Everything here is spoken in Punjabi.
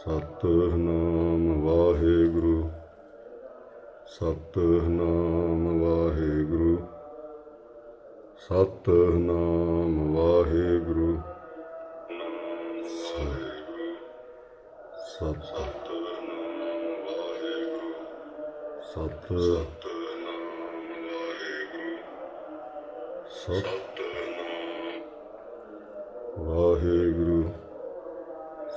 ਸਤਨਾਮ ਵਾਹਿਗੁਰੂ ਸਤਨਾਮ ਵਾਹਿਗੁਰੂ ਸਤਨਾਮ ਵਾਹਿਗੁਰੂ ਸਤ ਸਤ ਸਤ ਵਾਹਿਗੁਰੂ